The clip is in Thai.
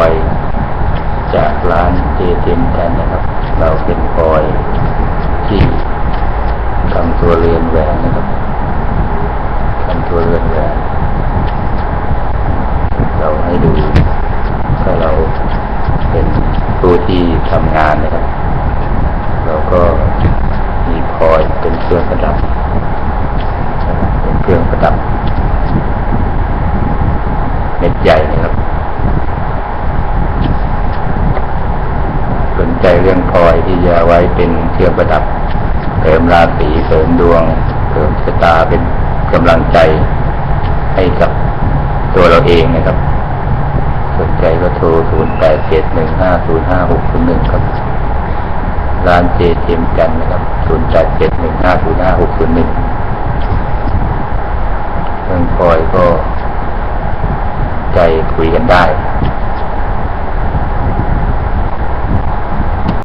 อย จากร้านเจเจมกันนะครับ เราเป็นพลอยที่ทำตัวเรือนแหวนนะครับทำตัวเรือนแหวนเราให้ดูถ้าเราเป็นผู้ที่ทำงานนะครับ เราก็มีพลอยเป็นเครื่องประดับเป็นเครื่องประดับเม็ดใหญ่นะครับ สน ใจเรื่องพลอยที่จะไว้เป็นเครื่องประดับเสริมราศีเสริมดวงเสริมชะตาเป็นกำลังใจให้กับตัวเราเองนะครับ สนใจก็โทร 0 8 7 1 5 0 5 6 0 1 ครับ ร้านเจเจมกันนะครับ 0 8 7 1 5 0 5 6 0 1 เรื่องพลอยก็ใจคุยกันได้